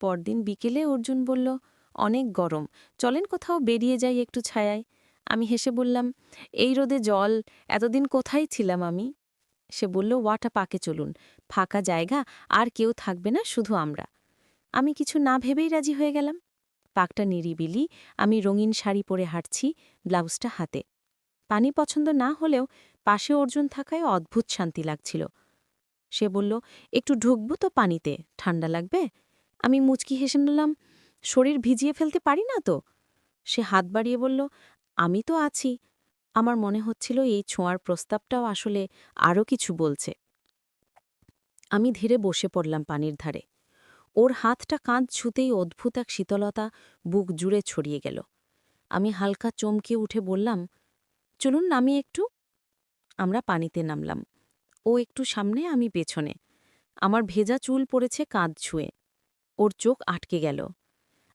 পরদিন বিকেলে অর্জুন বলল, অনেক গরম, চলেন কোথাও বেরিয়ে যাই একটু ছায়ায়। আমি হেসে বললাম, এই রোদে জল, এতদিন কোথায় ছিলাম আমি? সে বলল, ওয়াটা পাকে চলুন, ফাঁকা জায়গা, আর কেউ থাকবে না, শুধু আমরা। আমি কিছু না ভেবেই রাজি হয়ে গেলাম। পাকটা নিরিবিলি, আমি রঙিন শাড়ি পরে হাঁটছি, ব্লাউজটা হাতে। পানি পছন্দ না হলেও পাশে অর্জুন থাকায় অদ্ভুত শান্তি লাগছিল। সে বলল, একটু ঢুকবো তো পানিতে, ঠান্ডা লাগবে? আমি মুচকি হেসে নিলাম শরীর ভিজিয়ে ফেলতে পারি না তো? সে হাত বাড়িয়ে বলল, আমি তো আছি। আমার মনে হচ্ছিল এই ছোঁয়ার প্রস্তাবটাও আসলে আরও কিছু বলছে। আমি ধীরে বসে পড়লাম পানির ধারে। ওর হাতটা কাঁধ ছুতেই অদ্ভুত এক শীতলতা বুক জুড়ে ছড়িয়ে গেল। আমি হালকা চমকে উঠে বললাম, চলুন নামি একটু। আমরা পানিতে নামলাম। ও একটু সামনে, আমি পেছনে। আমার ভেজা চুল পড়েছে কাঁধ ছুঁয়ে। ওর চোখ আটকে গেল।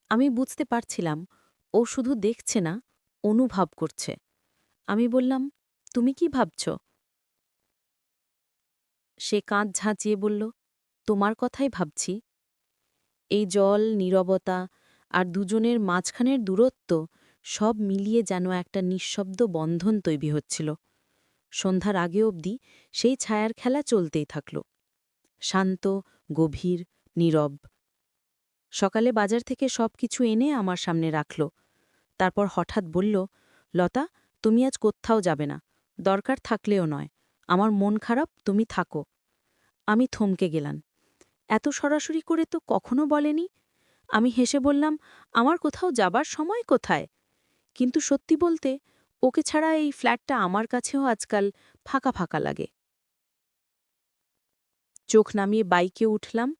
আমি বুঝতে পারছিলাম, ও শুধু দেখছে না, অনুভব করছে। আমি বললাম, তুমি কি ভাবছ? সে কাঁধ ঝাঁচিয়ে বলল, তোমার কথাই ভাবছি। এই জল, নীরবতা আর দুজনের মাঝখানের দূরত্ব সব মিলিয়ে যেন একটা নিঃশব্দ বন্ধন তৈরি হচ্ছিল। সন্ধ্যার আগে অবধি সেই ছায়ার খেলা চলতেই থাকল। শান্ত, গভীর, নীরব। সকালে বাজার থেকে সব কিছু এনে আমার সামনে রাখল। তারপর হঠাৎ বলল, লতা, তুমি আজ কোত্থাও যাবে না। দরকার থাকলেও নয়। আমার মন খারাপ, তুমি থাকো আমি থমকে গেলাম। এত সরাসরি করে তো কখনো বলেনি। আমি হেসে বললাম, আমার কোথাও যাবার সময় কোথায় কিন্তু সত্যি বলতে, ওকে ছাড়া এই ফ্ল্যাটটা আমার কাছেও আজকাল ফাঁকা ফাঁকা লাগে। চোখ নামিয়ে বাইকে উঠলাম।